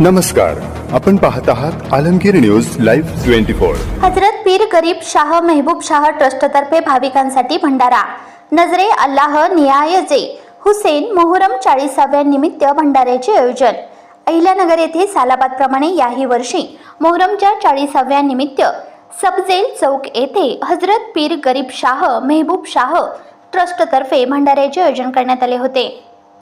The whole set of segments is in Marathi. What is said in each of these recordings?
नमस्कार आपण पाहत आहात Alamgir news live twenty four. Hazrat पीर गरीब शाह मेहबूब शाह ट्रस्टतर्फे भाविकांसाठी भंडारा. नजरे अल्लाह नियायजे हुसेन मोहरम चाळीसाव्या निमित्त भंडाऱ्याचे आयोजन. अहिल्यानगर येथे सालाबादप्रमाणे याही वर्षी मोहरमच्या चाळीसाव्या निमित्त सबजेल चौक येथे हजरत पीर गरीब शाह मेहबूब शाह ट्रस्टतर्फे भंडाऱ्याचे आयोजन करण्यात आले होते.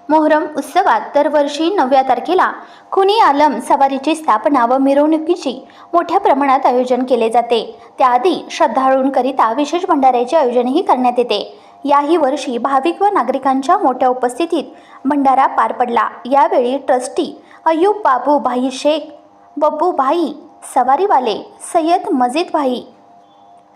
मोहरम उत्सवात दरवर्षी नवव्या तारखेला खुनी आलम सवारीची स्थापना व मिरवणुकीची मोठ्या प्रमाणात आयोजन केले जाते. त्याआधी श्रद्धाळूंकरिता विशेष भंडाऱ्याचे आयोजनही करण्यात येते. याही वर्षी भाविक व नागरिकांच्या मोठ्या उपस्थितीत भंडारा पार पडला. यावेळी ट्रस्टी अयूब बाबू भाई शेख बब्बू भाई सवारीवाले सय्यद मजिद भाई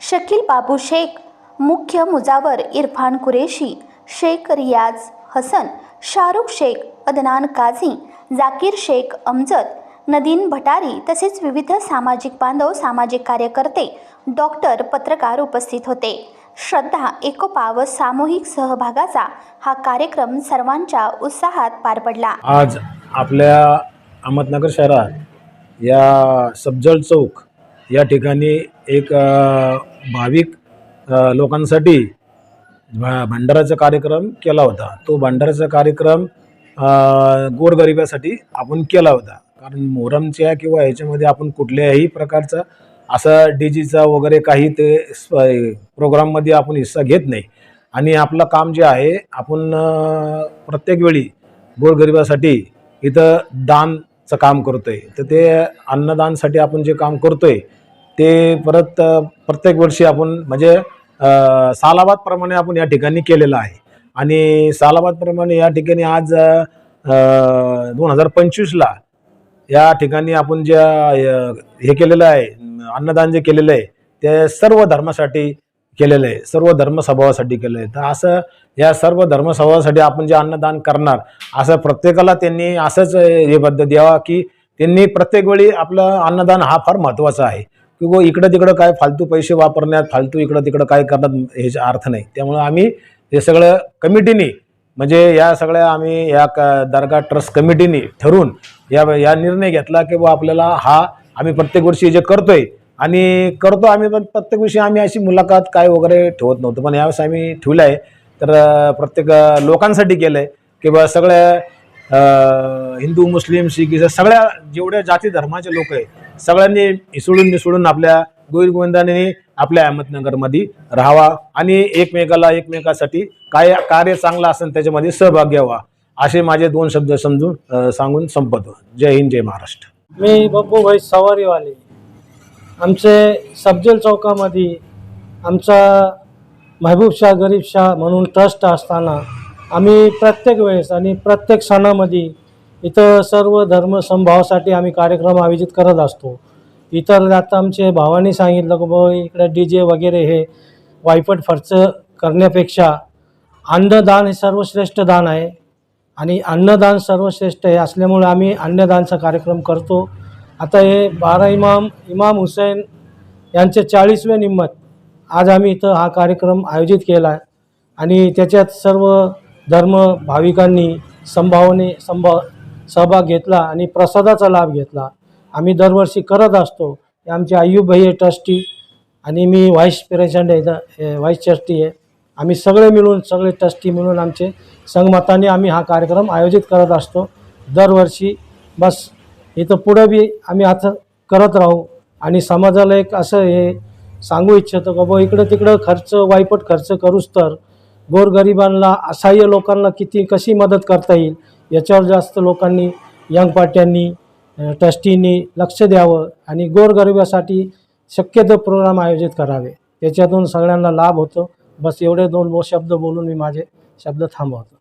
शकील बाबू शेख मुख्य मुजावर इरफान कुरेशी शेख रियाज हसन शाहरुख शेख अदनान काझी जाकीर शेख अमजद नदीन भटारी तसेच विविध सामाजिक बांधव सामाजिक कार्यकर्ते डॉक्टर पत्रकार उपस्थित होते. श्रद्धा एकोपा व सामूहिक सहभागाचा हा कार्यक्रम सर्वांच्या उत्साहात पार पडला. आज आपल्या अहमदनगर शहरात या सब्जल चौक या ठिकाणी एक भाविक लोकांसाठी भ- भंडाराचा कार्यक्रम केला होता. तो भंडाराचा कार्यक्रम गोरगरिबासाठी आपण केला होता. कारण मोहरमच्या किंवा ह्याच्यामध्ये आपण कुठल्याही प्रकारचा असा डी जीचा वगैरे काही ते प्रोग्राममध्ये आपण हिस्सा घेत नाही. आणि आपलं काम जे आहे आपण प्रत्येक वेळी गोरगरिबासाठी इथं दानचं काम करतोय. तर ते अन्नदानसाठी आपण जे काम करतोय ते परत प्रत्येक वर्षी आपण म्हणजे सालाबाद सालाबादप्रमाणे आपण या ठिकाणी केलेलं आहे. आणि सालाबादप्रमाणे या ठिकाणी आज दोन हजार पंचवीसला या ठिकाणी आपण ज्या हे केलेलं आहे अन्नदान जे केलेलं आहे ते सर्व धर्मासाठी केलेलं आहे सर्व धर्मसभावासाठी केलं आहे. तर असं या सर्व धर्मसभावासाठी आपण जे अन्नदान करणार असं प्रत्येकाला त्यांनी असंच हे पद्धत द्यावा की त्यांनी प्रत्येक वेळी आपलं अन्नदान हा फार महत्त्वाचा आहे. किंवा इकडं तिकडं काय फालतू पैसे वापरण्यात फालतू इकडं तिकडं काय करण्यात ह्याचा अर्थ नाही. त्यामुळं आम्ही हे सगळं कमिटीने म्हणजे या सगळ्या आम्ही या क दर्गा ट्रस्ट कमिटीने ठरवून या या निर्णय घेतला की बुवा आपल्याला हा आम्ही प्रत्येक वर्षी जे करतोय आणि करतो आम्ही पण प्रत्येक वर्षी आम्ही अशी मुलाखत काय वगैरे ठेवत नव्हतो. पण यावेळेस आम्ही ठेवलं आहे. तर प्रत्येक लोकांसाठी केलं आहे की बा सगळ्या हिंदू मुस्लिम शीख सगळ्या जेवढ्या जाती धर्माचे लोक आहेत सगळ्यांनी मिसळून मिसळून आपल्या गोविंद गोविंदाने आपल्या अहमदनगरमध्ये राहावा आणि एकमेकाला एकमेकासाठी काय कार्य चांगलं असेल त्याच्यामध्ये सहभाग घ्यावा असे माझे दोन शब्द समजून सांगून संपतो. जय हिंद जय महाराष्ट्र. मी बब्बूभाई सवारीवाले. आमचे सबजेल चौकामध्ये आमचा महबूब शाह गरीब शाह म्हणून ट्रस्ट असताना आम्ही प्रत्येक वेळेस आणि प्रत्येक सणामध्ये इथं सर्व धर्म समभावासाठी आम्ही कार्यक्रम आयोजित करत असतो. इतर आता आमचे भावांनी सांगितलं की बाबा इकडे डी जे वगैरे हे वायपट खर्च करण्यापेक्षा अन्नदान हे सर्वश्रेष्ठ दान आहे. आणि अन्नदान सर्वश्रेष्ठ आहे असल्यामुळे आम्ही अन्नदानचा कार्यक्रम करतो. आता हे बारा इमाम इमाम हुसेन यांचे चाळीसवे निम्मत आज आम्ही इथं हा कार्यक्रम आयोजित केला आहे आणि त्याच्यात सर्व धर्म भाविकांनी संभावने संभा सहभाग घेतला आणि प्रसादाचा लाभ घेतला. आम्ही दरवर्षी करत असतो. हे आमचे अय्यूब भाई आहे ट्रस्टी आणि मी व्हाईस प्रेसिडेंट आहे इथं, हे व्हाईस ट्रस्टी आहे. आम्ही सगळे मिळून सगळे ट्रस्टी मिळून आमचे संगमताने आम्ही हा कार्यक्रम आयोजित करत असतो. दरवर्षी बस इथं पुढं बी आम्ही आता करत राहू आणि समाजाला एक असं हे सांगू इच्छितो का बुवा इकडं तिकडं खर्च वायपट खर्च करूच तर गोरगरिबांना असहाय्य लोकांना किती कशी मदत करता येईल? याच्यावर जास्त लोकांनी यंग पार्ट्यांनी ट्रस्टींनी लक्ष द्यावं आणि गोरगरिबासाठी शक्यतो प्रोग्राम आयोजित करावे. त्याच्यातून सगळ्यांना लाभ होतो. बस एवढे दोन शब्द बोलून मी माझे शब्द थांबवतो.